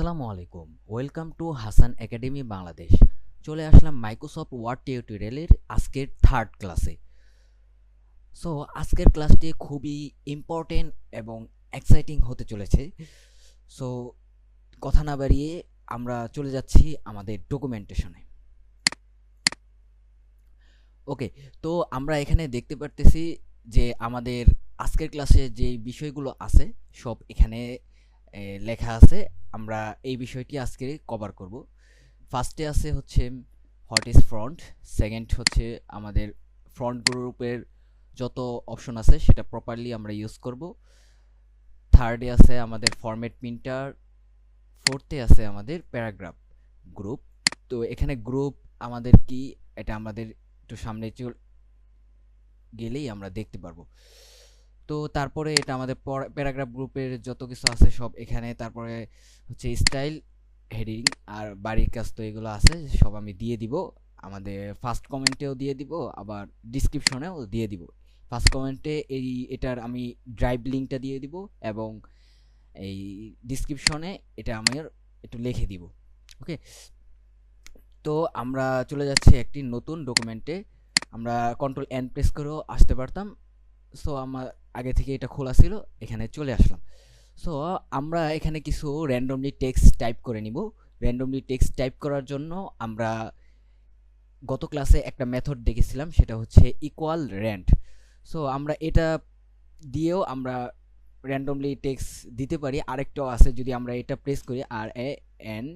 আসসালামু আলাইকুম। Welcome to Hasan academy Bangladesh চলে আসলাম মাইক্রোসফট ওয়ার্ড টিউটোরিয়ালের আজকের থার্ড ক্লাসে সো আজকের ক্লাসটি খুবই ইম্পর্টেন্ট এবং এক্সাইটিং হতে চলেছে। সো কথা না বাড়িয়ে আমরা চলে যাচ্ছি আমাদের ডকুমেন্টেশনে ওকে তো আমরা এখানে দেখতে পারতেছি যে আমাদের আজকের ক্লাসে যে বিষয়গুলো আছে, সব এখানে লেখা আছে। আমরা এই বিষয়টি আজকে কভার করব। ফার্স্টে আছে হচ্ছে হোয়াট ইজ ফ্রন্ট সেকেন্ড হচ্ছে, আমাদের ফ্রন্ট গ্রুপের যত অপশন আছে, সেটা প্রপারলি আমরা ইউজ করব। থার্ডে আছে, আমাদের ফরম্যাট প্রিন্টার ফোর্থে আছে, আমাদের প্যারাগ্রাফ গ্রুপ তো এখানে গ্রুপ আমাদের কি? এটা আমাদের একটু সামনে চল, গেলেই আমরা দেখতে পারব। তো তারপরে এটা আমাদের প্যারাগ্রাফ গ্রুপের যত কিছু আছে সব এখানে, তারপরে হচ্ছে স্টাইল, হেডিং আর বাড়ির কাজ তো এগুলো আছে, সব আমি দিয়ে দিব। আমাদের ফার্স্ট কমেন্টেও দিয়ে দিব, আবার ডিসক্রিপশনেও দিয়ে দিব। ফার্স্ট কমেন্টে এই, এটার আমি ড্রাইভ লিঙ্কটা দিয়ে দিব এবং এই ডিসক্রিপশনে এটা আমার একটু লিখে দিব। ওকে তো আমরা চলে যাচ্ছি একটি নতুন ডকুমেন্টে আমরা কন্ট্রোল এন প্রেস করেও আসতে পারতাম। সো আমার আগে থেকে এটা খোলা ছিল, এখানে চলে আসলাম। সো আমরা এখানে কিছু র্যান্ডমলি টেক্সট টাইপ করে নিব। র্যান্ডমলি টেক্সট টাইপ করার জন্য আমরা গত ক্লাসে একটা মেথড দেখেছিলাম, সেটা হচ্ছে ইকুয়াল র্যান্ড সো আমরা এটা দিয়েও আমরা র্যান্ডমলি টেক্সট দিতে পারি। আরেকটাও আছে, যদি আমরা এটা প্রেস করি আর এ এন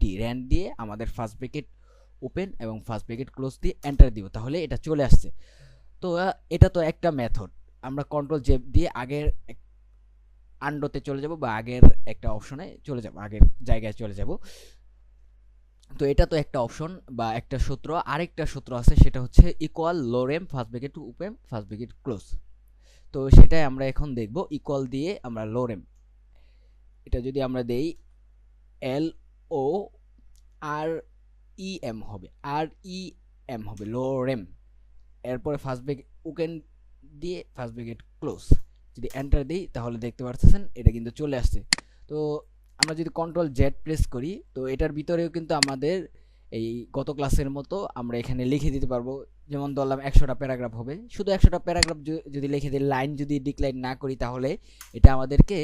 ডি র্যান্ড দিয়ে আমাদের ফার্স্ট ব্রেকেট ওপেন এবং ফার্স্ট ব্রেকেট ক্লোজ দিয়ে এন্টার দিব, তাহলে এটা চলে আসছে। তো, এটা তো একটা মেথড আমরা কন্ট্রোল জেব দিয়ে আগের আন্ডোতে চলে যাব বা আগের একটা অপশনে চলে যাব, আগের জায়গায় চলে যাব। তো এটা তো একটা অপশন বা একটা সূত্র। আরেকটা সূত্র আছে, সেটা হচ্ছে equal lorem first bracket two উপেম first bracket close তো সেটাই আমরা এখন দেখব ইকুয়াল দিয়ে আমরা লোরেম এটা যদি আমরা দেই এল ও আর ই এম হবে আর ই এম হবে লোরেম এরপরে ফার্স্ট ব্রেকেট উকেন দিয়ে ফার্স্ট ব্রেকেট ক্লোজ যদি এন্টার দিই, তাহলে দেখতে পাচ্ছেন এটা কিন্তু চলে আসছে। তো আমরা যদি কন্ট্রোল জেড প্রেস করি, তো এটার ভিতরেও কিন্তু আমাদের এই গত ক্লাসের মতো আমরা এখানে লিখে দিতে পারব। যেমন ধরলাম একশোটা প্যারাগ্রাফ হবে। শুধু একশোটা প্যারাগ্রাফ যদি লিখে দিই লাইন যদি ডিক্লাইন না করি, তাহলে এটা আমাদেরকে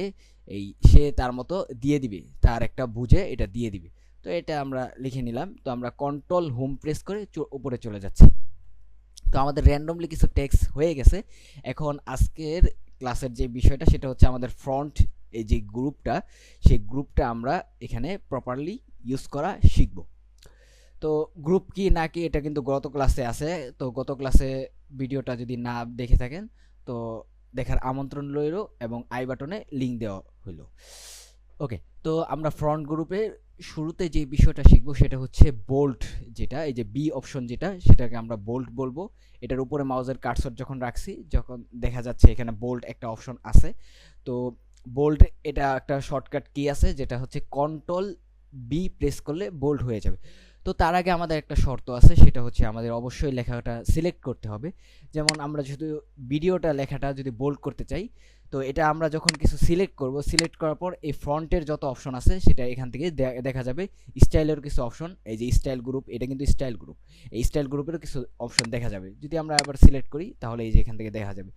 এই সে তার মতো দিয়ে দিবে। তার একটা বুঝে এটা দিয়ে দিবে। তো এটা আমরা লিখে নিলাম। তো আমরা কন্ট্রোল হোম প্রেস করে উপরে চলে যাচ্ছি। তো আমাদের র্যান্ডমলি কিছু টেক্সট হয়ে গেছে। এখন আজকের ক্লাসের যে বিষয়টা, সেটা হচ্ছে আমাদের ফ্রন্ট এই যে গ্রুপটা, সেই গ্রুপটা আমরা এখানে প্রপারলি ইউজ করা শিখব। তো গ্রুপ কি না কি, এটা কিন্তু গত ক্লাসে আছে। তো গত ক্লাসে ভিডিওটা যদি না দেখে থাকেন, তো দেখার আমন্ত্রণ রইল এবং আই বাটনে লিঙ্ক দেওয়া হইল। ওকে তো আমরা ফ্রন্ট গ্রুপের শুরুতে যে বিষয়টা শিখব সেটা হচ্ছে বোল্ট যেটা, এই যে বি অপশন যেটা, সেটাকে আমরা বোল্ট বলব। এটার উপরে মাউজের কার্সর যখন রাখছি, যখন দেখা যাচ্ছে এখানে বোল্ট একটা অপশন আছে। তো বোল্ট এটা একটা শর্টকাট কি আছে, যেটা হচ্ছে কন্ট্রোল বি প্রেস করলে বোল্ড হয়ে যাবে। তো তার আগে আমাদের একটা শর্ত আছে, সেটা হচ্ছে আমাদের অবশ্যই লেখাটা সিলেক্ট করতে হবে। যেমন আমরা যেহেতু ভিডিওটা লেখাটা যদি বোল্ড করতে চাই তো এটা আমরা যখন কিছু সিলেক্ট করব সিলেক্ট করার পর এই ফ্রন্টের যত অপশন আছে, সেটা এখান থেকে দেখা যাবে। স্টাইলের কিছু অপশন এই যে স্টাইল গ্রুপ এটা কিন্তু স্টাইল গ্রুপ এই স্টাইল গ্রুপেরও কিছু অপশন দেখা যাবে। যদি আমরা আবার সিলেক্ট করি, তাহলে এই যে এখান থেকে দেখা যাবে।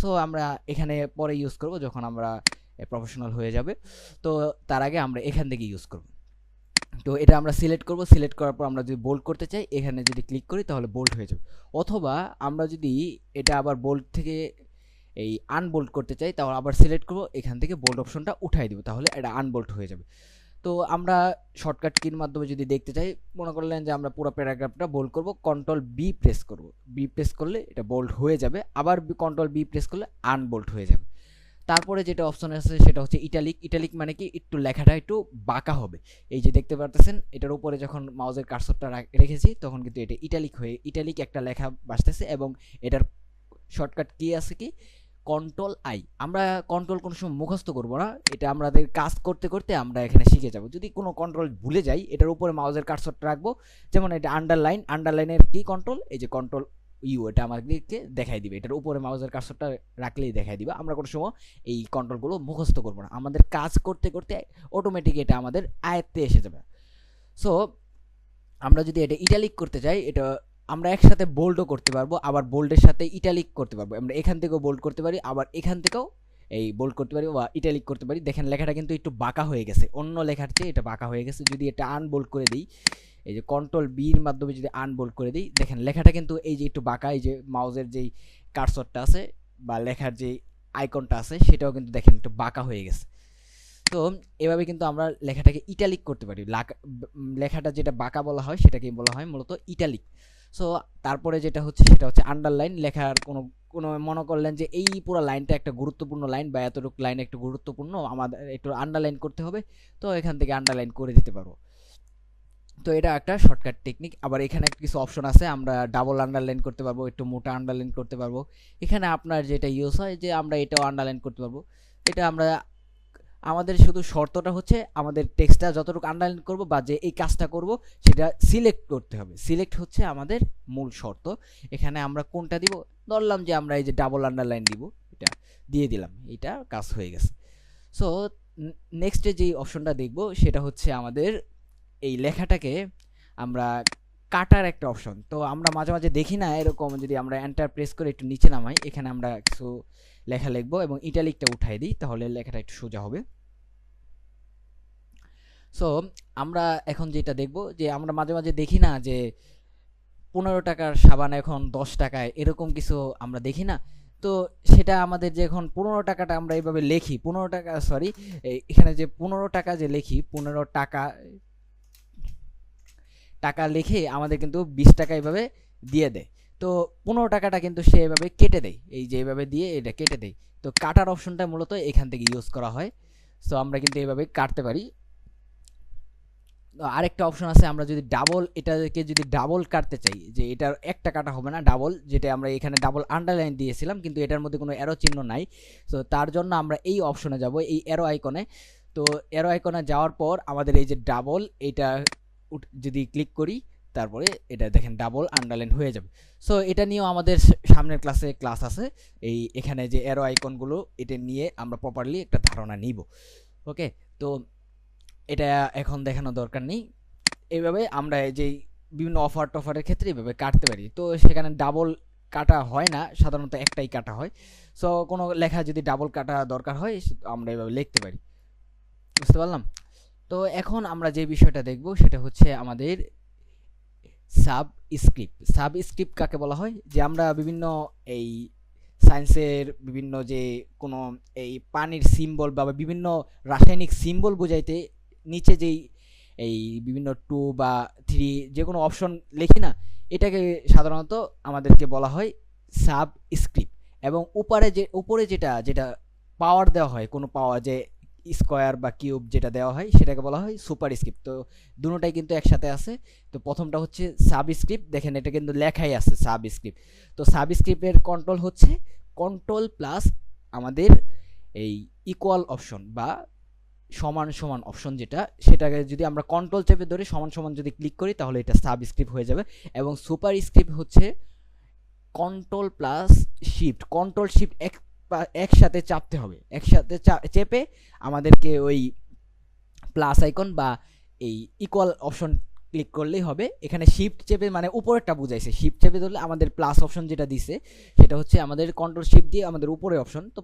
সো আমরা এখানে পরে ইউজ করব যখন আমরা প্রফেশনাল হয়ে যাবে। তো তার আগে আমরা এখান থেকে ইউজ করব। তো এটা আমরা সিলেক্ট করব। সিলেক্ট করার পর আমরা যদি বোল্ড করতে চাই, এখানে যদি ক্লিক করি, তাহলে বোল্ড হয়ে যাবে। অথবা আমরা যদি এটা আবার বোল্ড থেকে এই আনবোল্ড করতে চাই তাহলে আবার সিলেক্ট করব, এখান থেকে বোল্ড অপশনটা উঠাই দেবো, তাহলে এটা আনবোল্ড হয়ে যাবে। তো আমরা শর্টকাট কির মাধ্যমে যদি দেখতে চাই, মনে করলেন যে আমরা পুরো প্যারাগ্রাফটা বোল্ড করব কন্ট্রোল বি প্রেস করব। বি প্রেস করলে এটা বোল্ড হয়ে যাবে, আবার কন্ট্রোল বি প্রেস করলে আনবোল্ড হয়ে যাবে। তারপরে যেটা অপশন আছে, সেটা হচ্ছে ইটালিক ইটালিক মানে কি? একটু লেখাটা একটু বাঁকা হবে। এই যে দেখতে পারতেছেন, এটার উপরে যখন মাউজের কার্সরটা রেখেছি, তখন কিন্তু এটা ইটালিক হয়ে ইটালিক একটা লেখা বাসতেছে এবং এটার শর্টকাট কি আছে কি? কন্ট্রোল আই আমরা কন্ট্রোল কোনো সময় মুখস্থ করব না। এটা আমাদের কাজ করতে করতে আমরা এখানে শিখে যাব। যদি কোনো কন্ট্রোল ভুলে যাই, এটার উপরে মাউজের কার্সরটা রাখব। যেমন এটা আন্ডারলাইন আন্ডারলাইনের কি কন্ট্রোল এই যে কন্ট্রোল ইউ এটা আমাদেরকে দেখাই দিবে। এটার উপরে মাউসের কার্সরটা রাখলেই দেখাই দিবে। আমরা কোনো সময় এই কন্ট্রোলগুলো মুখস্থ করব না। আমাদের কাজ করতে করতে অটোমেটিক এটা আমাদের আয়ত্তে এসে যাবে। সো আমরা যদি এটা ইটালিক করতে চাই, এটা আমরা একসাথে বোল্ডও করতে পারব, আবার বোল্ডের সাথে ইটালিক করতে পারব। আমরা এখান থেকেও বোল্ড করতে পারি, আবার এখান থেকেও এই বোল্ড করতে পারি বা ইটালিক করতে পারি। দেখেন, লেখাটা কিন্তু একটু বাঁকা হয়ে গেছে। অন্য লেখার চেয়ে এটা বাঁকা হয়ে গেছে। যদি এটা আনবোল্ড করে দিই, এই যে কন্ট্রোল বির মাধ্যমে যদি আনবোল্ড করে দিই, দেখেন, লেখাটা কিন্তু এই যে একটু বাঁকা, এই যে মাউজের যেই কার্সরটা আছে বা লেখার যে আইকনটা আছে, সেটাও কিন্তু দেখেন একটু বাঁকা হয়ে গেছে। তো এভাবে কিন্তু আমরা লেখাটাকে ইটালিক করতে পারি। লেখাটা যেটা বাঁকা বলা হয় সেটাকে বলা হয় মূলত ইটালিক সো তারপরে যেটা হচ্ছে সেটা হচ্ছে আন্ডারলাইন লেখার কোনো কোনো মনে করলেন যে এই পুরো লাইনটা একটা গুরুত্বপূর্ণ লাইন বা এতটুকু লাইন একটু গুরুত্বপূর্ণ, আমাদের একটু আন্ডারলাইন করতে হবে, তো এখান থেকে আন্ডারলাইন করে দিতে পারব তো এটা একটা শর্টকাট টেকনিক আবার এখানে কিছু অপশন আছে, আমরা ডাবল আন্ডারলাইন করতে পারব, একটু মোটা আন্ডারলাইন করতে পারব। এখানে আপনার যেটা ইউজ হয় যে আমরা এটাও আন্ডারলাইন করতে পারব। এটা আমরা আমাদের শুধু শর্তটা হচ্ছে আমাদের টেক্সটটা যতটুকু আন্ডারলাইন করব বা যে এই কাজটা করব, সেটা সিলেক্ট করতে হবে। সিলেক্ট হচ্ছে আমাদের মূল শর্ত। এখানে আমরা কোনটা দিব? ধরলাম যে আমরা এই যে ডাবল আন্ডারলাইন দিব, এটা দিয়ে দিলাম। এটা কাজ হয়ে গেছে। সো নেক্সটে যেই অপশনটা দেখব, সেটা হচ্ছে আমাদের এই লেখাটাকে আমরা কাটার একটা অপশন তো আমরা মাঝে মাঝে দেখি না, এরকম যদি আমরা এন্টার প্রেস করে একটু নিচে নামাই, এখানে আমরা কিছু লেখা লিখব এবং ইটালিকটা উঠাই দিই, তাহলে লেখাটা একটু সোজা হবে। সো আমরা এখন যেটা দেখব যে আমরা মাঝে মাঝে দেখি না যে পনেরো টাকার সাবান এখন দশ টাকায়, এরকম কিছু আমরা দেখি না। তো সেটা আমাদের যে এখন পনেরো টাকাটা আমরা এইভাবে লিখি, পনেরো টাকা সরি এখানে যে পনেরো টাকা যে লিখি, পনেরো টাকা টাকা লিখে আমাদের কিন্তু বিশ টাকা এইভাবে দিয়ে দেয়। তো পনেরো টাকাটা কিন্তু সে এভাবে কেটে দেয়। এই যে এভাবে দিয়ে এটা কেটে দেয়। তো কাটার অপশনটা মূলত এখান থেকে ইউজ করা হয়। সো আমরা কিন্তু এইভাবে কাটতে পারি। আরেকটা অপশন আছে, আমরা যদি ডাবল এটাকে যদি ডাবল কাটতে চাই, যে এটার একটা কাটা হবে না ডাবল যেটা আমরা এখানে ডাবল আন্ডারলাইন দিয়েছিলাম, কিন্তু এটার মধ্যে কোনো অ্যারো চিহ্ন নাই। তো তার জন্য আমরা এই অপশনে যাব, এই অ্যারো আইকনে তো অ্যারো আইকনে যাওয়ার পর আমাদের এই যে ডাবল এটা যদি ক্লিক করি তারপরে এটা দেখেন ডাবল আন্ডারলাইন হয়ে যাবে। সো এটা নিয়েও আমাদের সামনের ক্লাসে ক্লাস আছে। এই এখানে যে অ্যারো আইকনগুলো এটা নিয়ে আমরা প্রপারলি একটা ধারণা নিব। ওকে তো এটা এখন দেখানো দরকার নেই। এইভাবে আমরা এই যে বিভিন্ন অফার টফারের ক্ষেত্রে এইভাবে কাটতে পারি। তো সেখানে ডাবল কাটা হয় না, সাধারণত একটাই কাটা হয়। সো কোনো লেখা যদি ডাবল কাটা দরকার হয় আমরা এভাবে লিখতে পারি। বুঝতে পারলাম? তো এখন আমরা যে বিষয়টা দেখব, সেটা হচ্ছে আমাদের সাব স্ক্রিপ্ট সাব স্ক্রিপ্ট কাকে বলা হয়? যে আমরা বিভিন্ন এই সায়েন্সের বিভিন্ন যে কোনো এই পানির সিম্বল বা বিভিন্ন রাসায়নিক সিম্বল বোঝাইতে নিচে যেই এই বিভিন্ন টু বা থ্রি যে কোনো অপশন লিখি না, এটাকে সাধারণত আমাদেরকে বলা হয় সাব স্ক্রিপ্ট এবং উপরে যে, উপরে যেটা যেটা পাওয়ার দেওয়া হয়, কোনো পাওয়ার যে স্কোয়ার বা কিউব যেটা দেওয়া হয়, সেটাকে বলা হয় সুপার স্ক্রিপ্ট তো দুটোটাই কিন্তু একসাথে আছে। তো প্রথমটা হচ্ছে সাব স্ক্রিপ্ট দেখেন, এটা কিন্তু লেখাই আছে সাব স্ক্রিপ্ট তো সাব স্ক্রিপ্টের কন্ট্রোল হচ্ছে কন্ট্রোল প্লাস আমাদের এই ইকুয়াল অপশন বা সমান সমান অপশন যেটা, সেটাকে যদি আমরা কন্ট্রোল চেপে ধরে সমান সমান যদি ক্লিক করি, তাহলে এটা সাব স্ক্রিপ্ট হয়ে যাবে। এবং সুপার স্ক্রিপ্ট হচ্ছে control plus shift control shift এক একসাথে চাপতে হবে। একসাথে চেপে আমাদেরকে ওই প্লাস আইকন বা এই ইকুয়াল অপশন ক্লিক করলেই হবে। এখানে শিফট চেপে মানে উপরেরটা বুঝাইছে। শিফট চেপে ধরলে আমাদের প্লাস অপশন যেটা দিছে, সেটা হচ্ছে আমাদের কন্ট্রোল শিফট দিয়ে আমাদের উপরে অপশন তো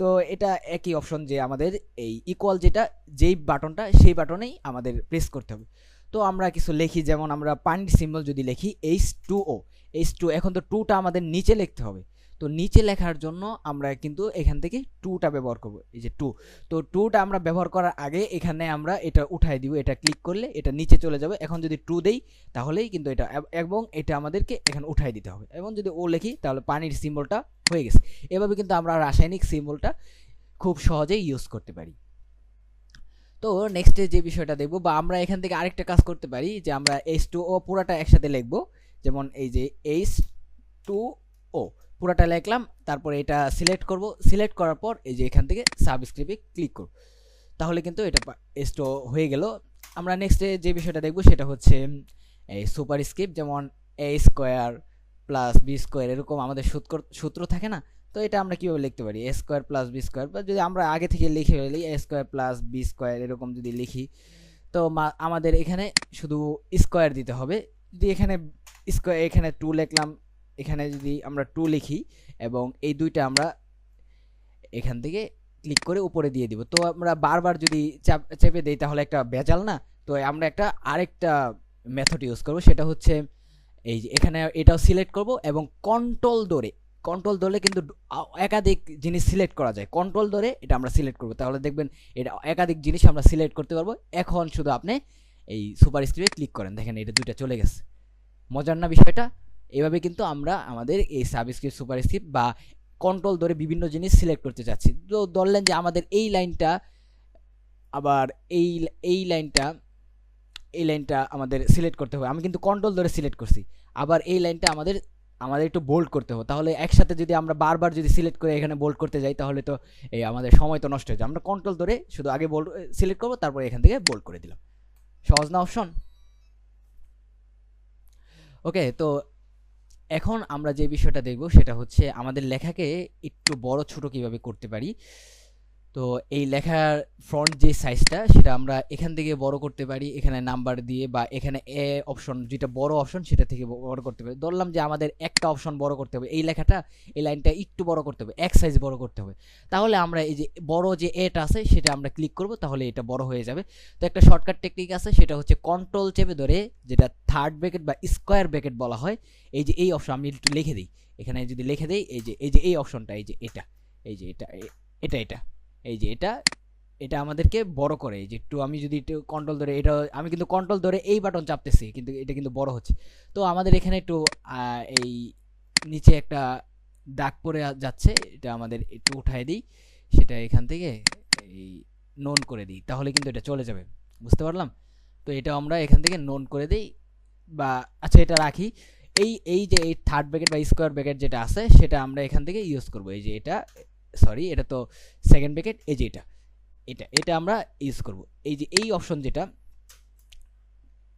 তো এটা একই অপশন যে আমাদের এই ইকুয়াল যেটা, যেই বাটনটা, সেই বাটনেই আমাদের প্রেস করতে হবে। তো আমরা কিছু লিখি, যেমন আমরা পানির সিম্বল যদি লিখি H two O H two এখন তো টুটা আমাদের নিচে লিখতে হবে। তো নিচে লেখার জন্য আমরা কিন্তু এখান থেকে টুটা ব্যবহার করব, এই যে টু তো টুটা আমরা ব্যবহার করার আগে এখানে আমরা এটা উঠাই দিব, এটা ক্লিক করলে এটা নিচে চলে যাবে। এখন যদি টু দেই, তাহলেই কিন্তু এটা, এবং এটা আমাদেরকে এখানে উঠাই দিতে হবে। এবং যদি ও লেখি, তাহলে পানির সিম্বলটা হয়ে গেছে। এভাবে কিন্তু আমরা রাসায়নিক সিম্বলটা খুব সহজেই ইউজ করতে পারি। তো নেক্সটে যে বিষয়টা দেখব, বা আমরা এখান থেকে আরেকটা কাজ করতে পারি, যে আমরা এইচ টু ও পুরাটা একসাথে লিখব। যেমন এই যে এইচ টু ও পুরাটা লিখলাম, তারপরে এটা সিলেক্ট করব। সিলেক্ট করার পর এই যে এখান থেকে সাবস্ক্রিপে ক্লিক করব। তাহলে কিন্তু এটা এইচ টু হয়ে গেল। আমরা নেক্সটে যে বিষয়টা দেখব সেটা হচ্ছে এই সুপার স্ক্রিপ্ট যেমন A square plus B square এরকম আমাদের সূত্র সূত্র থাকে না, তো এটা আমরা কীভাবে লিখতে পারি? A square plus B square বা যদি আমরা আগে থেকে লিখে ফেলি A square plus B square এরকম যদি লিখি, তো আমাদের এখানে শুধু স্কোয়ার দিতে হবে। যদি এখানে স্কোয়ার এখানে টু লিখলাম এখানে যদি আমরা টু লিখি এবং এই দুইটা আমরা এখান থেকে ক্লিক করে উপরে দিয়ে দিব। তো আমরা বারবার যদি চাপ, চেপে দিই তাহলে একটা বেজাল না? তো আমরা একটা আরেকটা মেথড ইউজ করব, সেটা হচ্ছে এই যে এখানে এটাও সিলেক্ট করব এবং কন্ট্রোল ধরে কন্ট্রোল ধরলে কিন্তু একাধিক জিনিস সিলেক্ট করা যায়। কন্ট্রোল ধরে এটা আমরা সিলেক্ট করব। তাহলে দেখবেন এটা একাধিক জিনিস আমরা সিলেক্ট করতে পারব। এখন শুধু আপনি এই সুপার স্ক্রিনে ক্লিক করেন। দেখেন এটা দুইটা চলে গেছে। মজার না বিষয়টা? এভাবে কিন্তু আমরা আমাদের এই সাবস্ক্রিপ্ট সুপার স্ক্রিপ্ট বা কন্ট্রোল ধরে বিভিন্ন জিনিস সিলেক্ট করতে চাচ্ছি। তো ধরলেন যে আমাদের এই লাইনটা আবার এই এই লাইনটা এই লাইনটা আমাদের সিলেক্ট করতে হবে। আমি কিন্তু কন্ট্রোল ধরে সিলেক্ট করছি। আবার এই লাইনটা আমাদের আমাদের একটু বোল্ড করতে হবে। তাহলে একসাথে যদি আমরা বারবার যদি সিলেক্ট করে এখানে বোল্ড করতে যাই, তাহলে তো এই আমাদের সময় তো নষ্ট হয়ে যায় আমরা কন্ট্রোল ধরে শুধু আগে বোল্ড সিলেক্ট করব, তারপরে এখান থেকে বোল্ড করে দিলাম। সহজ না অপশন ওকে তো এখন আমরা যে বিষয়টা দেখব সেটা হচ্ছে আমাদের লেখাকে একটু বড় ছোট কীভাবে করতে পারি। তো এই লেখার ফ্রন্ট যে সাইজটা সেটা আমরা এখান থেকে বড় করতে পারি, এখানে নাম্বার দিয়ে বা এখানে এ অপশন যেটা বড় অপশন সেটা থেকে বড় করতে পারি ধরলাম যে আমাদের একটা অপশন বড় করতে হবে। এই লেখাটা, এই লাইনটা একটু বড় করতে হবে, এক সাইজ বড় করতে হবে। তাহলে আমরা এই যে বড় যে এটা আছে, সেটা আমরা ক্লিক করব, তাহলে এটা বড় হয়ে যাবে। তো একটা শর্টকাট টেকনিক আছে, সেটা হচ্ছে কন্ট্রোল চেপে ধরে, যেটা থার্ড ব্র্যাকেট বা স্কোয়ার ব্র্যাকেট বলা হয়, এই যে এই অপশন আমি একটু লিখে দিই। এখানে যদি লিখে দিই, এই যে এই যে এই অপশনটা এই যে এটা, এই যে এটা এটা এটা। এই যে এটা এটা আমাদেরকে বড় করে। এই যে একটু আমি যদি একটু কন্ট্রোল ধরে, এটা আমি কিন্তু কন্ট্রোল ধরে এই বাটন চাপতেছি, কিন্তু এটা কিন্তু বড় হচ্ছে। তো আমাদের এখানে একটু এই নিচে একটা দাগ পড়ে যাচ্ছে, এটা আমাদের একটু উঠায় দিই। সেটা এখান থেকে এই নোন করে দিই, তাহলে কিন্তু এটা চলে যাবে। বুঝতে পারলাম? তো এটা আমরা এখান থেকে নোন করে দিই, বা আচ্ছা এটা রাখি। এই এই যে এই থার্ড ব্র্যাকেট বা স্কোয়ার ব্র্যাকেট যেটা আছে, সেটা আমরা এখান থেকে ইউজ করব। এই যে এটা সরি এটা তো সেকেন্ড ব্র্যাকেট এই যে এটা এটা এটা আমরা ইউজ করব। এই যে এই অপশন যেটা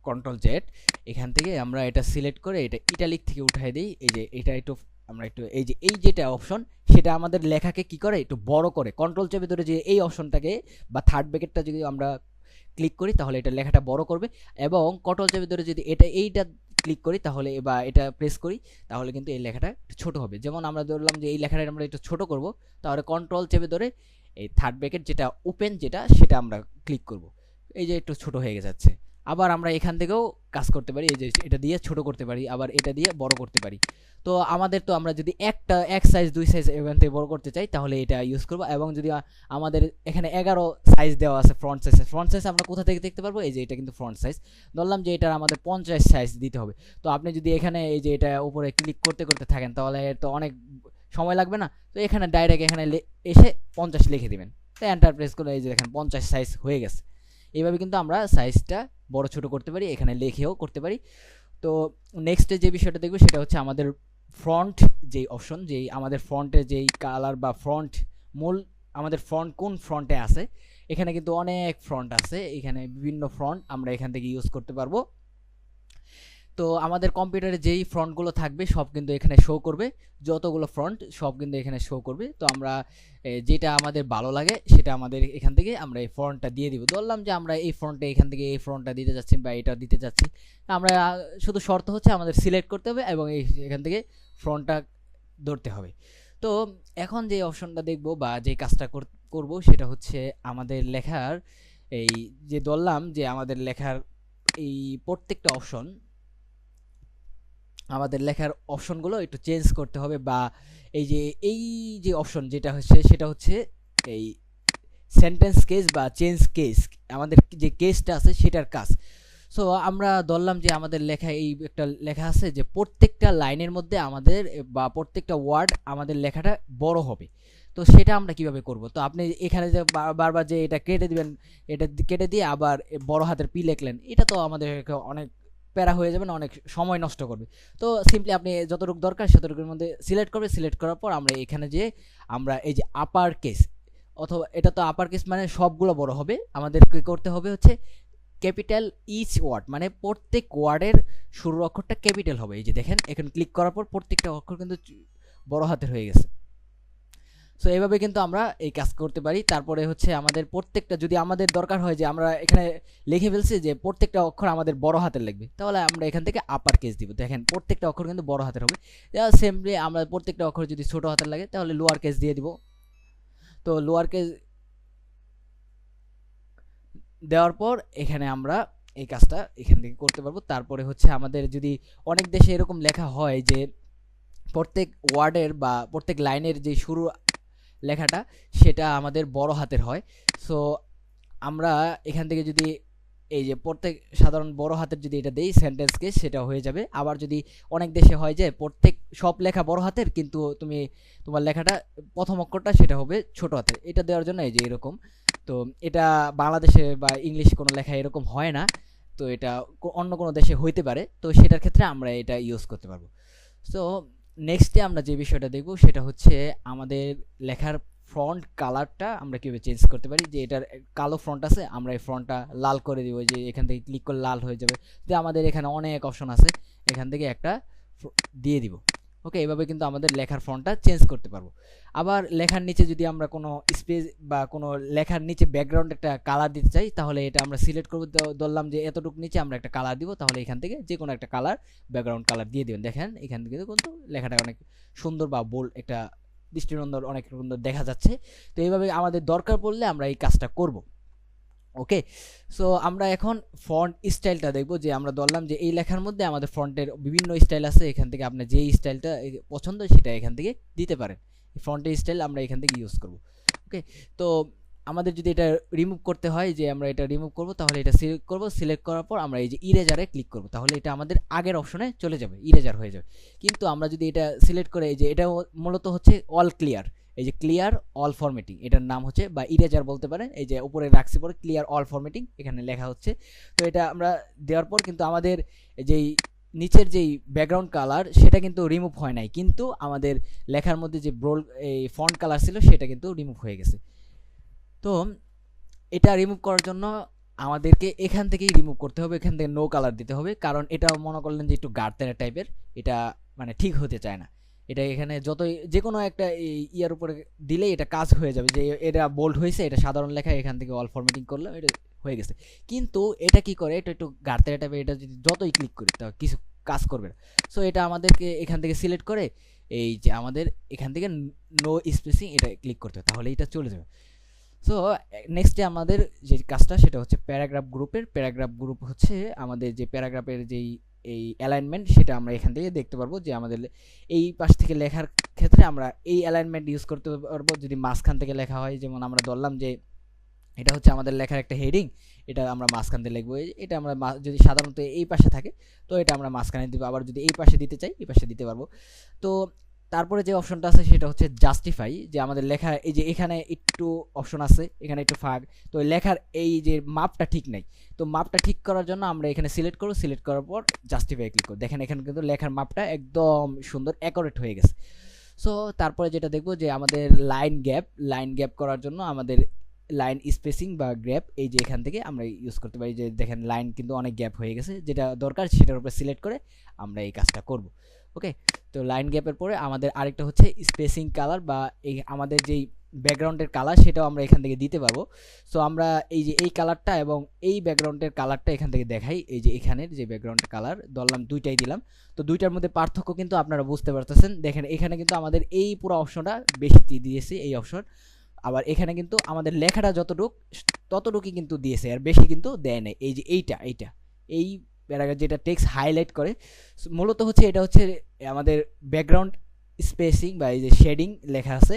কন্ট্রোল জেড এখান থেকে আমরা এটা সিলেক্ট করে এটা ইটালিক থেকে উঠাই দিই। এই যে এটা একটু, আমরা একটু, এই যে এই যেটা অপশন সেটা আমাদের লেখাকে কি করে? একটু বড় করে। কন্ট্রোল চেপে ধরে যে এই অপশনটাকে বা থার্ড ব্র্যাকেটটা যদি আমরা ক্লিক করি, তাহলে এটা লেখাটা বড় করবে। এবং কন্ট্রোল চেপে ধরে যদি এটা এইটা ক্লিক করি, তাহলে বা এটা প্রেস করি, তাহলে কিন্তু এই লেখাটা ছোট হবে। যেমন আমরা ধরলাম যে এই লেখাটা আমরা একটু ছোট করব, তাহলে কন্ট্রোল চেপে ধরে এই থার্ড ব্র্যাকেট যেটা ওপেন যেটা, সেটা আমরা ক্লিক করব। এই যে একটু ছোট হয়ে যাচ্ছে। আবার আমরা এখান থেকেও কাজ করতে পারি, এই যে এটা দিয়ে ছোট করতে পারি, আবার এটা দিয়ে বড় করতে পারি। তো আমাদের তো আমরা যদি একটা, এক সাইজ দুই সাইজ এখান থেকে বড় করতে চাই, তাহলে এটা ইউজ করব। এবং যদি আমাদের এখানে এগারো সাইজ দেওয়া আছে ফ্রন্ট সাইজ ফ্রন্ট সাইজ আমরা কোথা থেকে দেখতে পারব? এই যে এটা কিন্তু ফ্রন্ট সাইজ ধরলাম যে এটা আমাদের পঞ্চাশ সাইজ দিতে হবে। তো আপনি যদি এখানে এই যে এটা উপরে ক্লিক করতে করতে থাকেন, তাহলে তো অনেক সময় লাগবে না। তো এখানে ডাইরেক্ট এখানে এসে পঞ্চাশ লিখে দেবেন। তো এন্টার করে এই যে দেখেন পঞ্চাশ সাইজ হয়ে গেছে। এইভাবে কিন্তু আমরা সাইজটা বড় ছোট করতে পারি, এখানে লেখেও করতে পারি। তো নেক্সটে যে বিষয়টা দেখব সেটা হচ্ছে আমাদের ফ্রন্ট যেই অপশন যেই আমাদের ফ্রন্টের যেই কালার বা ফ্রন্ট মূল, আমাদের ফ্রন্ট কোন ফ্রন্টে আছে, এখানে কিন্তু অনেক ফ্রন্ট আছে। এখানে বিভিন্ন ফ্রন্ট আমরা এখান থেকে ইউজ করতে পারব। তো আমাদের কম্পিউটারে যেই ফ্রন্টগুলো থাকবে, সব কিন্তু এখানে শো করবে। যতগুলো ফ্রন্ট সব কিন্তু এখানে শো করবে। তো আমরা যেটা আমাদের ভালো লাগে, সেটা আমাদের এখান থেকে আমরা এই ফ্রন্টটা দিয়ে দিব। ধরলাম যে আমরা এই ফ্রন্টে এখান থেকে এই ফ্রন্টটা দিতে যাচ্ছি বা এটা দিতে যাচ্ছি। আমরা শুধু শর্ত হচ্ছে আমাদের সিলেক্ট করতে হবে এবং এই এখান থেকে ফ্রন্টটা ধরতে হবে। তো এখন যে অপশনটা দেখব বা যে কাজটা কর- করব সেটা হচ্ছে আমাদের লেখার, এই যে ধরলাম যে আমাদের লেখার এই প্রত্যেকটা অপশন আমাদের লেখার অপশনগুলো একটু চেঞ্জ করতে হবে বা এই যে এই যে অপশন যেটা হচ্ছে, সেটা হচ্ছে এই সেন্টেন্স কেস বা চেঞ্জ কেস আমাদের যে কেসটা আছে সেটার কাজ। সো আমরা ধরলাম যে আমাদের লেখা, এই একটা লেখা আছে যে প্রত্যেকটা লাইনের মধ্যে আমাদের বা প্রত্যেকটা ওয়ার্ড আমাদের লেখাটা বড় হবে। তো সেটা আমরা কীভাবে করব? তো আপনি এখানে যে বারবার যে এটা কেটে দিবেন, এটা কেটে দিয়ে আবার বড় হাতের পি লেখলেন, এটা তো আমাদের অনেক প্যারা হয়ে যাবে না অনেক সময় নষ্ট করবে। তো সিম্পলি আপনি যতটুকু দরকার সেতটুকুর মধ্যে সিলেক্ট করবে সিলেক্ট করার পর আমরা এখানে যে আমরা এই যে আপার কেস অথবা এটা তো আপার কেস মানে সবগুলো বড় হবে। আমাদের কি করতে হবে হচ্ছে ক্যাপিটাল ইচ ওয়ার্ড মানে প্রত্যেক ওয়ার্ডের শুরুর অক্ষরটা ক্যাপিটাল হবে। এই যে দেখেন, এখানে ক্লিক করার পর প্রত্যেকটা অক্ষর কিন্তু বড় হাতের হয়ে গেছে। সো এইভাবে কিন্তু আমরা এই কাজ করতে পারি। তারপরে হচ্ছে আমাদের প্রত্যেকটা, যদি আমাদের দরকার হয় যে আমরা এখানে লিখে ফেলছি যে প্রত্যেকটা অক্ষর আমাদের বড় হাতের লাগবে, তাহলে আমরা এখান থেকে আপার কেস দিব। দেখেন, প্রত্যেকটা অক্ষর কিন্তু বড় হাতের হবে। সেমলি আমরা প্রত্যেকটা অক্ষর যদি ছোট হাতের লাগে, তাহলে লোয়ার কেস দিয়ে দিব। তো লোয়ার কেস দেওয়ার পর এখানে আমরা এই কাজটা এখান থেকে করতে পারব। তারপরে হচ্ছে আমাদের যদি অনেক দেশে এরকম লেখা হয় যে প্রত্যেক ওয়ার্ডের বা প্রত্যেক লাইনের যে শুরু লেখাটা সেটা আমাদের বড় হাতের হয়। সো আমরা এখান থেকে যদি এই যে প্রত্যেক, সাধারণ বড় হাতের যদি এটা দেই সেন্টেন্সকে সেটা হয়ে যাবে। আবার যদি অনেক দেশে হয় যে প্রত্যেক, সব লেখা বড় হাতের, কিন্তু তুমি তোমার লেখাটা প্রথম অক্ষরটা সেটা হবে ছোট হাতের। এটা দেওয়ার জন্য এই যে এরকম। তো এটা বাংলাদেশে বা ইংলিশ কোনো লেখা এরকম হয় না। তো এটা অন্য কোনো দেশে হইতে পারে। তো সেটার ক্ষেত্রে আমরা এটা ইউজ করতে পারব। সো নেক্সটে আমরা যে বিষয়টা দেখব সেটা হচ্ছে আমাদের লেখার ফ্রন্ট কালারটা আমরা কীভাবে চেঞ্জ করতে পারি? যে এটার কালো ফ্রন্ট আছে, আমরা এই ফ্রন্টটা লাল করে দিব, যে এখান থেকে ক্লিক করলে লাল হয়ে যাবে। যে আমাদের এখানে অনেক অপশন আছে, এখান থেকে একটা দিয়ে দিব। ওকে, এভাবে কিন্তু আমাদের লেখার ফন্টটা চেঞ্জ করতে পারব। আবার লেখার নিচে যদি আমরা কোনো স্পেস বা কোনো লেখার নিচে ব্যাকগ্রাউন্ড একটা কালার দিতে চাই, তাহলে এটা আমরা সিলেক্ট করব। ধরলাম যে এতটুকু নিচে আমরা একটা কালার দিব, তাহলে এখান থেকে যে কোনো একটা কালার ব্যাকগ্রাউন্ড কালার দিয়ে দেবেন। দেখেন, এখান থেকে কিন্তু লেখাটা অনেক সুন্দর বা বোল্ড একটা দৃষ্টিনন্দন অনেক সুন্দর দেখা যাচ্ছে। তো এইভাবে আমাদের দরকার পড়লে আমরা এই কাজটা করব। ওকে সো আমরা এখন ফন্ট স্টাইলটা দেখব যে আমরা ধরলাম যে এই লেখার মধ্যে আমাদের ফন্টের বিভিন্ন স্টাইল আছে, এখান থেকে আপনি যেই স্টাইলটা পছন্দ সেটা এখান থেকে দিতে পারেন। ফন্টের স্টাইল আমরা এখান থেকে ইউজ করব। ওকে তো, আমাদের যদি এটা রিমুভ করতে হয়, যে আমরা এটা রিমুভ করব, তাহলে এটা সিলেক্ট করব। সিলেক্ট করার পর আমরা এই যে ইরেজারে ক্লিক করব। তাহলে এটা আমাদের আগের অপশনে চলে যাবে ইরেজার হয়ে যাবে। কিন্তু আমরা যদি এটা সিলেক্ট করে, এই যে এটা মূলত হচ্ছে অল ক্লিয়ার এই যে ক্লিয়ার অল ফরম্যাটিং এটার নাম হচ্ছে বা ইরেজার বলতে পারেন, এই যে উপরে রাখছি পরে ক্লিয়ার অল ফরম্যাটিং এখানে লেখা হচ্ছে। তো এটা আমরা দেওয়ার পর কিন্তু আমাদের যেই নিচের যেই ব্যাকগ্রাউন্ড কালার সেটা কিন্তু রিমুভ হয় নাই। কিন্তু আমাদের লেখার মধ্যে যে ব্রোল এই ফন্ট কালার ছিল, সেটা কিন্তু রিমুভ হয়ে গেছে। তো এটা রিমুভ করার জন্য আমাদেরকে এখান থেকেই রিমুভ করতে হবে, এখান থেকে নো কালার দিতে হবে। কারণ এটা মনে করলেন যে একটু গাড়তেরা টাইপের এটা মানে ঠিক হতে চায় না। এটা এখানে যতই যে কোনো একটা ইয়ার উপরে দিলে এটা কাজ হয়ে যাবে। যে এটা বোল্ড হয়েছে, এটা সাধারণ লেখা এখান থেকে অল ফরম্যাটিং করলে এটা হয়ে গেছে। কিন্তু এটা কি করে, এটা একটু গাড়তে টাইপের এটা যদি যতই ক্লিক করি, তা কিছু কাজ করবে না। সো এটা আমাদেরকে এখান থেকে সিলেক্ট করে, এই যে আমাদের এখান থেকে নো স্পেসিং এটা ক্লিক করতে হবে, তাহলে এটা চলে যাবে। সো নেক্সটে আমাদের যে কাজটা, সেটা হচ্ছে প্যারাগ্রাফ গ্রুপের প্যারাগ্রাফ গ্রুপ হচ্ছে আমাদের যে প্যারাগ্রাফের যেই এই অ্যালাইনমেন্ট সেটা আমরা এখান থেকে দেখতে পারব যে আমাদের এই পাশ থেকে লেখার ক্ষেত্রে আমরা এই অ্যালাইনমেন্ট ইউজ করতে পারব। যদি মাঝখান থেকে লেখা হয়, যেমন আমরা ধরলাম যে এটা হচ্ছে আমাদের লেখার একটা হেডিং এটা আমরা মাঝখান থেকে লিখব। এটা আমরা যদি সাধারণত এই পাশে থাকে, তো এটা আমরা মাঝখানে দিব। আবার যদি এই পাশে দিতে চাই, এই পাশে দিতে পারব। তো তারপরে যে অপশনটা আছে সেটা হচ্ছে জাস্টিফাই যে আমাদের লেখা, এই যে এখানে একটু অপশন আছে, এখানে একটু ফাঁক, তো লেখার এই যে মাপটা ঠিক নাই, তো মাপটা ঠিক করার জন্য আমরা এখানে সিলেক্ট করব সিলেক্ট করার পর জাস্টিফাই ক্লিক করব। দেখেন এখানে কিন্তু লেখার মাপটা একদম সুন্দর অ্যাকোরেট হয়ে গেছে। সো তারপরে যেটা দেখব যে আমাদের লাইন গ্যাপ লাইন গ্যাপ করার জন্য আমাদের লাইন স্পেসিং বা গ্যাপ এই যে এখান থেকে আমরা ইউজ করতে পারি। যে দেখেন লাইন কিন্তু অনেক গ্যাপ হয়ে গেছে, যেটা দরকার সেটার উপরে সিলেক্ট করে আমরা এই কাজটা করব। ওকে তো লাইন গ্যাপের পরে আমাদের আরেকটা হচ্ছে স্পেসিং কালার বা এই আমাদের যেই ব্যাকগ্রাউন্ডের কালার সেটাও আমরা এখান থেকে দিতে পারব। সো আমরা এই যে এই কালারটা এবং এই ব্যাকগ্রাউন্ডের কালারটা এখান থেকে দেখাই। এই যে এখানের যে ব্যাকগ্রাউন্ডের কালার ধরলাম দুইটাই দিলাম। তো দুইটার মধ্যে পার্থক্য কিন্তু আপনারা বুঝতে পারতেছেন। দেখেন, এখানে কিন্তু আমাদের এই পুরো অপশনটা বেশি দিয়েছে এই অপশন আবার এখানে কিন্তু আমাদের লেখাটা যতটুক, ততটুকুই কিন্তু দিয়েছে, আর বেশি কিন্তু দেয় নাই। এই যে এইটা এইটা, এই প্যারাগ্রাফ যেটা টেক্সট হাইলাইট করে মূলত হচ্ছে এটা হচ্ছে আমাদের ব্যাকগ্রাউন্ড স্পেসিং বা এই যে শেডিং লেখা আছে,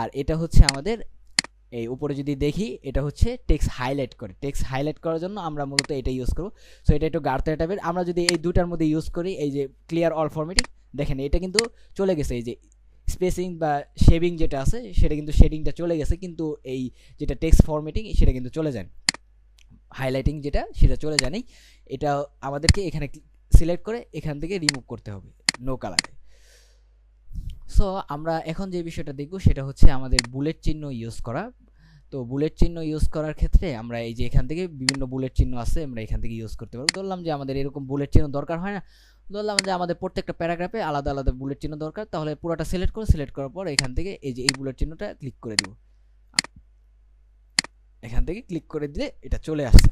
আর এটা হচ্ছে আমাদের এই উপরে যদি দেখি, এটা হচ্ছে টেক্সট হাইলাইট করে। টেক্সট হাইলাইট করার জন্য আমরা মূলত এটা ইউজ করব। সো এটা একটু গাড়তে টাইপের। আমরা যদি এই দুটার মধ্যে ইউজ করি, এই যে ক্লিয়ার অল ফরমেটিং দেখেন এটা কিন্তু চলে গেছে, এই যে স্পেসিং বা শেভিং যেটা আছে, সেটা কিন্তু শেডিংটা চলে গেছে, কিন্তু এই যেটা টেক্সট ফরমেটিং সেটা কিন্তু চলে যায়। হাইলাইটিং যেটা, সেটা চলে জানি এটা আমাদেরকে এখানে সিলেক্ট করে এখান থেকে রিমুভ করতে হবে নো কালারে সো আমরা এখন যে বিষয়টা দেখব, সেটা হচ্ছে আমাদের বুলেট চিহ্ন ইউজ করা। তো বুলেট চিহ্ন ইউজ করার ক্ষেত্রে আমরা এই যে এখান থেকে বিভিন্ন বুলেট চিহ্ন আছে, আমরা এখান থেকে ইউজ করতে পারব। ধরলাম যে আমাদের এরকম বুলেট চিহ্ন দরকার হয় না। ধরলাম যে আমাদের প্রত্যেকটা প্যারাগ্রাফে আলাদা আলাদা বুলেট চিহ্ন দরকার। তাহলে পুরোটা সিলেক্ট করে সিলেক্ট করার পর এখান থেকে এই যে এই বুলেট চিহ্নটা ক্লিক করে দিব। এখান থেকে ক্লিক করে দিলে এটা চলে আসছে।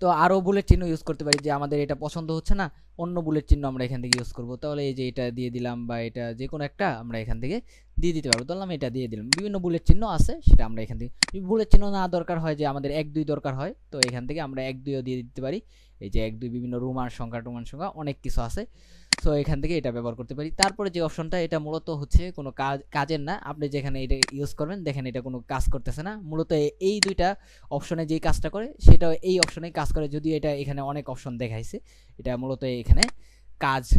তো আরও বুলেট চিহ্ন ইউজ করতে পারি যে আমাদের এটা পছন্দ হচ্ছে না, অন্য বুলেট চিহ্ন আমরা এখান থেকে ইউজ করব। তাহলে এই যে এটা দিয়ে দিলাম বা এটা যে কোনো একটা আমরা এখান থেকে দিয়ে দিতে পারব। ধরলাম এটা দিয়ে দিলাম। বিভিন্ন বুলেট চিহ্ন আছে, সেটা আমরা এখান থেকে বুলেট চিহ্ন না দরকার হয় যে আমাদের এক দুই দরকার হয়, তো এখান থেকে আমরা এক দুইও দিয়ে দিতে পারি। এই যে এক দুই বিভিন্ন রুমার সংখ্যা টুমার সংখ্যা অনেক কিছু আছে। সো এখান থেকে এটা ব্যবহার করতে পারি। তারপরে যে অপশনটা এটা মূলত হচ্ছে কোনো কাজ, কাজের না। আপনি যেখানে এটা ইউজ করবেন, দেখেন এটা কোনো কাজ করতেছে না। মূলত এই দুইটা অপশনে যেই কাজটা করে সেটা এই অপশনে কাজ করে। যদিও এটা এখানে অনেক অপশন দেখাইছে, এটা মূলত এখানে কাজ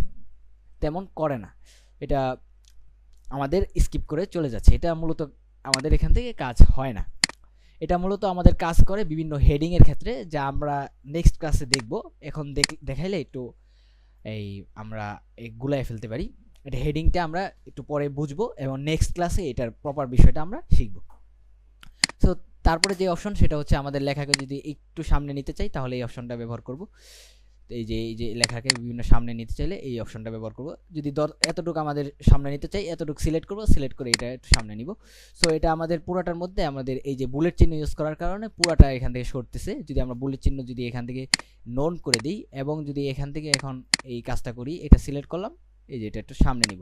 তেমন করে না। এটা আমাদের স্কিপ করে চলে যাচ্ছে। এটা মূলত আমাদের এখান থেকে কাজ হয় না। এটা মূলত আমাদের কাজ করে বিভিন্ন হেডিংয়ের ক্ষেত্রে, যা আমরা নেক্সট ক্লাসে দেখব। এখন দেখ- দেখাইলে একটু এই আমরা গুলাই ফেলতে পারি। এটা হেডিংটা আমরা একটু পরে বুঝব এবং নেক্সট ক্লাসে এটার প্রপার বিষয়টা আমরা শিখব। সো তারপরে যে অপশন সেটা হচ্ছে আমাদের লেখাকে যদি একটু সামনে নিতে চাই, তাহলে এই অপশনটা ব্যবহার করব। এই যে এই যে লেখাকে বিভিন্ন সামনে নিতে চাইলে এই অপশনটা ব্যবহার করব। যদি দর, এতটুকু আমাদের সামনে নিতে চাই, এতটুকু সিলেক্ট করব সিলেক্ট করে এটা একটু সামনে নিব। সো এটা আমাদের পুরাটার মধ্যে আমাদের এই যে বুলেট চিহ্ন ইউজ করার কারণে পুরাটা এখান থেকে সরতেছে। যদি আমরা বুলেট চিহ্ন যদি এখান থেকে নোন করে দিই এবং যদি এখান থেকে এখন এই কাজটা করি, এটা সিলেক্ট করলাম। এই যে এটা একটু সামনে নিব।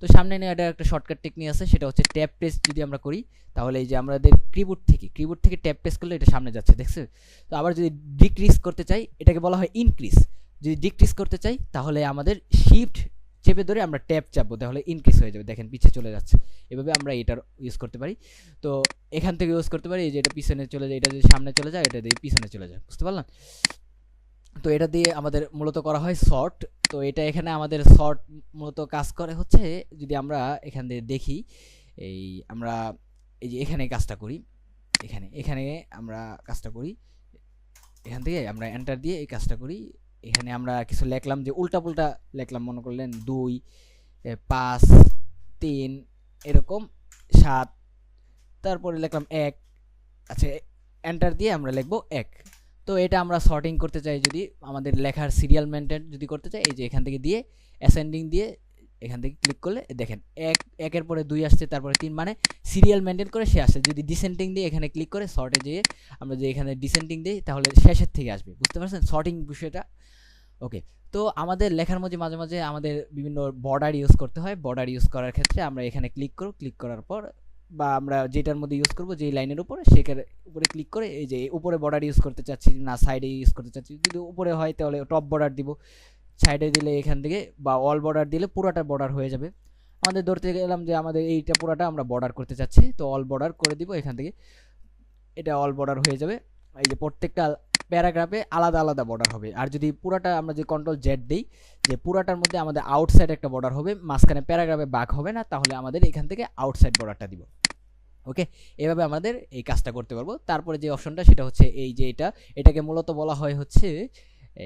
তো সামনে নিয়ে এটা একটা শর্টকাট টেকনিক আছে, সেটা হচ্ছে ট্যাপ প্রেস যদি আমরা করি, তাহলে এই যে আমাদের কিবোর্ড থেকে কিবোর্ড থেকে ট্যাপ প্রেস করলে এটা সামনে যাচ্ছে, দেখছে? তো আবার যদি ডিক্রিজ করতে চাই, এটাকে বলা হয় ইনক্রিজ যদি ডিক্রিজ করতে চাই, তাহলে আমাদের শিফট চেপে ধরে আমরা ট্যাপ চাপবো, তাহলে ইনক্রিজ হয়ে যাবে। দেখেন পিছিয়ে চলে যাচ্ছে। এভাবে আমরা এটার ইউজ করতে পারি। তো এখান থেকে ইউজ করতে পারি, এই যে এটা পিছনে চলে যায়, এটা যদি সামনে চলে যায়, এটা দিয়ে পিছনে চলে যায়, বুঝতে পারলাম? তো এটা দিয়ে আমাদের মূলত করা হয় শর্ট তো এটা এখানে আমাদের শর্ট মূলত কাজ করে হচ্ছে যদি আমরা এখান দিয়ে দেখি, এই আমরা, এই যে এখানে কাজটা করি, এখানে এখানে আমরা কাজটা করি, এখান থেকে আমরা এন্টার দিয়ে এই কাজটা করি। এখানে আমরা কিছু লেখলাম যে উল্টা পুল্টা লেখলাম, মনে করলেন দুই পাঁচ, তিন, এরকম সাত, তারপরে লিখলাম এক। আচ্ছা এন্টার দিয়ে আমরা লিখব এক। তো এটা আমরা শর্টিং করতে চাই যদি আমাদের লেখার সিরিয়াল মেনটেন যদি করতে চাই, এই যে এখান থেকে দিয়ে অ্যাসেন্ডিং দিয়ে এখান থেকে ক্লিক করলে, দেখেন, এক, একের পরে দুই আসছে, তারপরে তিন মানে সিরিয়াল মেনটেন করে সে আসছে যদি ডিসেন্টিং দিয়ে এখানে ক্লিক করে শর্টে যেয়ে আমরা যে এখানে ডিসেন্টিং দিই, তাহলে শেষের থেকে আসবে, বুঝতে পারছেন? শর্টিং বিষয়টা। ওকে তো আমাদের লেখার মধ্যে মাঝে মাঝে আমাদের বিভিন্ন বর্ডার ইউজ করতে হয়। বর্ডার ইউজ করার ক্ষেত্রে আমরা এখানে ক্লিক করব। ক্লিক করার পর বা আমরা যেটার মধ্যে ইউজ করব, যেই লাইনের উপরে, সেখানে উপরে ক্লিক করে এই যে উপরে বর্ডার ইউজ করতে চাচ্ছি, না সাইডে ইউজ করতে চাচ্ছি, যদি উপরে হয় তাহলে টপ বর্ডার দিব। সাইডে দিলে এখান থেকে বা অল বর্ডার দিলে পুরোটা বর্ডার হয়ে যাবে। আমাদের ধরতে গেলাম যে আমাদের এইটা পুরোটা আমরা বর্ডার করতে চাচ্ছি, তো অল বর্ডার করে দিব এখান থেকে। এটা অল বর্ডার হয়ে যাবে। এই যে প্রত্যেকটা প্যারাগ্রাফে আলাদা আলাদা বর্ডার হবে। আর যদি পুরাটা আমরা যে কন্ট্রোল জেড দিই, যে পুরাটার মধ্যে আমাদের আউটসাইড একটা বর্ডার হবে, মাঝখানে প্যারাগ্রাফে বাঘ হবে না, তাহলে আমাদের এখান থেকে আউটসাইড বর্ডারটা দিব। ওকে এভাবে আমাদের এই কাজটা করতে পারব। তারপরে যে অপশনটা সেটা হচ্ছে এই যে এটা। এটাকে মূলত বলা হয় হচ্ছে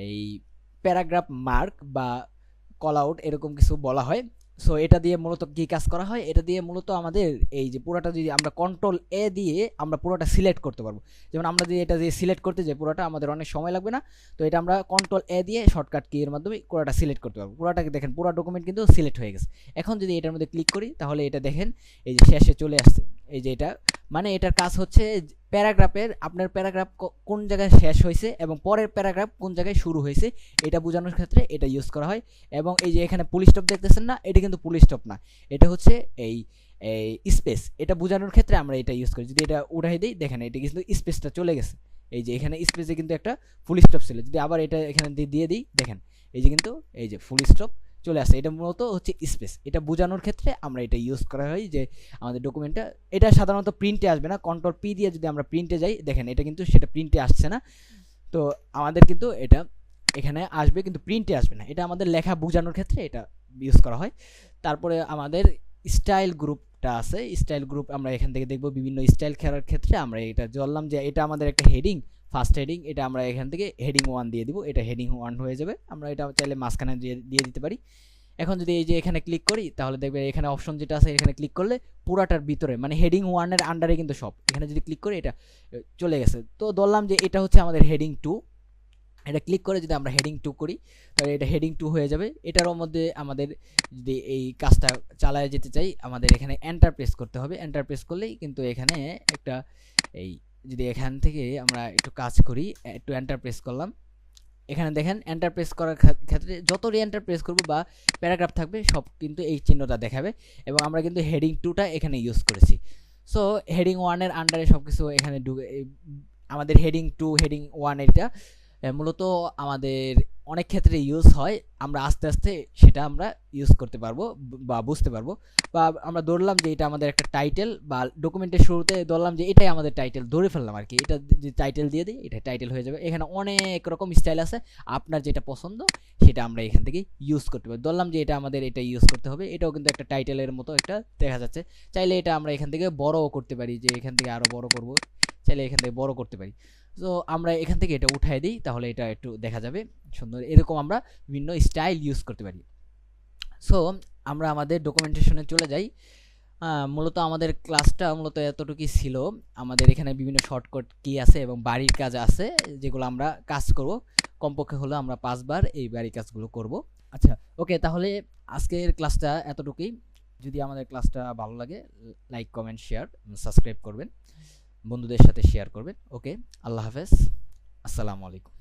এই প্যারাগ্রাফ মার্ক বা কল আউট এরকম কিছু বলা হয়। সো এটা দিয়ে মূলত কী কাজ করা হয়? এটা দিয়ে মূলত আমাদের এই যে পুরোটা যদি আমরা কন্ট্রোল এ দিয়ে আমরা পুরোটা সিলেক্ট করতে পারব। যেমন আমরা যদি এটা দিয়ে সিলেক্ট করতে যাই, পুরোটা আমাদের অনেক সময় লাগবে না। তো এটা আমরা কন্ট্রোল এ দিয়ে শর্টকাট কি এর মাধ্যমে পুরোটা সিলেক্ট করতে পারব। পুরোটাকে দেখেন, পুরো ডকুমেন্ট কিন্তু সিলেক্ট হয়ে গেছে। এখন যদি এটার মধ্যে ক্লিক করি, তাহলে এটা দেখেন, এই যে শেষে চলে আসছে। এই যে এটা মানে এটার কাজ হচ্ছে প্যারাগ্রাফের, আপনার প্যারাগ্রাফ কোন জায়গায় শেষ হয়েছে এবং পরের প্যারাগ্রাফ কোন জায়গায় শুরু হয়েছে, এটা বোঝানোর ক্ষেত্রে এটা ইউজ করা হয়। এবং এই যে এখানে পুলিশ স্টপ দেখতেছেন না, এটা কিন্তু পুলিশ স্টপ না। এটা হচ্ছে এই এই স্পেস এটা বোঝানোর ক্ষেত্রে আমরা এটা ইউজ করি। যদি এটা উঠাই দিই, দেখেন এটা কিন্তু স্পেসটা চলে গেছে। এই যে এখানে স্পেসে কিন্তু একটা ফুল স্টপ ছিল। যদি আবার এটা এখানে দিয়ে দিই, দেখেন, এই যে কিন্তু, এই যে ফুল স্টপ চলে আসে। এটা মূলত হচ্ছে স্পেস। এটা বোঝানোর ক্ষেত্রে আমরা এটা ইউজ করা হয় যে আমাদের ডকুমেন্টটা এটা সাধারণত প্রিন্টে আসবে না। কন্ট্রোল পি দিয়ে যদি আমরা প্রিন্টে যাই, দেখেন এটা কিন্তু সেটা প্রিন্টে আসছে না। তো আমাদের কিন্তু এটা এখানে আসবে কিন্তু প্রিন্টে আসবে না। এটা আমাদের লেখা বোঝানোর ক্ষেত্রে এটা ইউজ করা হয়। তারপরে আমাদের স্টাইল গ্রুপটা আছে। স্টাইল গ্রুপ আমরা এখান থেকে দেখব বিভিন্ন স্টাইল খেলার ক্ষেত্রে আমরা এটা জানলাম যে এটা আমাদের একটা হেডিং ফার্স্ট হেডিং এটা আমরা এখান থেকে হেডিং ওয়ান দিয়ে দিব। এটা হেডিং ওয়ান হয়ে যাবে। আমরা এটা চাইলে মাঝখানে দিয়ে দিয়ে দিতে পারি। এখন যদি এই যে এখানে ক্লিক করি, তাহলে দেখবে এখানে অপশন যেটা আছে, এখানে ক্লিক করলে পুরাটার ভিতরে মানে হেডিং ওয়ানের আন্ডারে কিন্তু সব। এখানে যদি ক্লিক করি, এটা চলে গেছে। তো ধরলাম যে এটা হচ্ছে আমাদের হেডিং টু এটা ক্লিক করে যদি আমরা হেডিং টু করি, তাহলে এটা হেডিং টু হয়ে যাবে। এটারও মধ্যে আমাদের যদি এই কাজটা চালায় যেতে চাই, আমাদের এখানে এন্টার প্রেস করতে হবে। এন্টার প্রেস করলেই কিন্তু এখানে একটা এই যদি এখান থেকে আমরা একটু কাজ করি, একটু এন্টার প্রেস করলাম। এখানে দেখেন এন্টার প্রেস করার ক্ষেত্রে ক্ষেত্রে রি এন্টার প্রেস করব বা প্যারাগ্রাফ থাকবে, সব কিন্তু এই চিহ্নটা দেখাবে এবং আমরা কিন্তু হেডিং টুটা এখানে ইউজ করেছি। সো হেডিং ওয়ানের আন্ডারে সব কিছু এখানে ঢুকে আমাদের হেডিং টু হেডিং ওয়ান এটা মূলত আমাদের অনেক ক্ষেত্রে ইউজ হয়। আমরা আস্তে আস্তে সেটা আমরা ইউজ করতে পারব বা বুঝতে পারব। বা, আমরা ধরলাম যে এটা আমাদের একটা টাইটেল বা ডকুমেন্টের শুরুতে ধরলাম যে এটাই আমাদের টাইটেল ধরে ফেললাম আর কি এটা যে টাইটেল দিয়ে দিই, এটা টাইটেল হয়ে যাবে। এখানে অনেক রকম স্টাইল আছে। আপনার যেটা পছন্দ, সেটা আমরা এখান থেকে ইউজ করতে পারি ধরলাম যে এটা আমাদের এটা ইউজ করতে হবে। এটাও কিন্তু একটা টাইটেলের মতো একটা দেখা যাচ্ছে। চাইলে এটা আমরা এখান থেকে বড়ও করতে পারি, যে এখান থেকে আরও বড় করব। চাইলে এখান থেকে বড় করতে পারি। তো আমরা এখান থেকে এটা উঠাই দিই, তাহলে এটা একটু দেখা যাবে সুন্দর। এরকম আমরা বিভিন্ন স্টাইল ইউজ করতে পারি। সো আমরা আমাদের ডকুমেন্টেশনে চলে যাই। মূলত আমাদের ক্লাসটা মূলত এতটুকুই ছিল। আমাদের এখানে বিভিন্ন শর্টকাট কি আছে এবং বাড়ির কাজ আছে, যেগুলো আমরা কাজ করব। কমপক্ষে হলো আমরা পাঁচবার এই বাড়ির কাজগুলো করব। আচ্ছা ওকে তাহলে আজকের ক্লাসটা এতটুকুই। যদি আমাদের ক্লাসটা ভালো লাগে লাইক কমেন্ট শেয়ার সাবস্ক্রাইব করবেন। বন্ধুদের সাথে শেয়ার করবেন। ওকে আল্লাহ হাফেজ। আসসালামু আলাইকুম।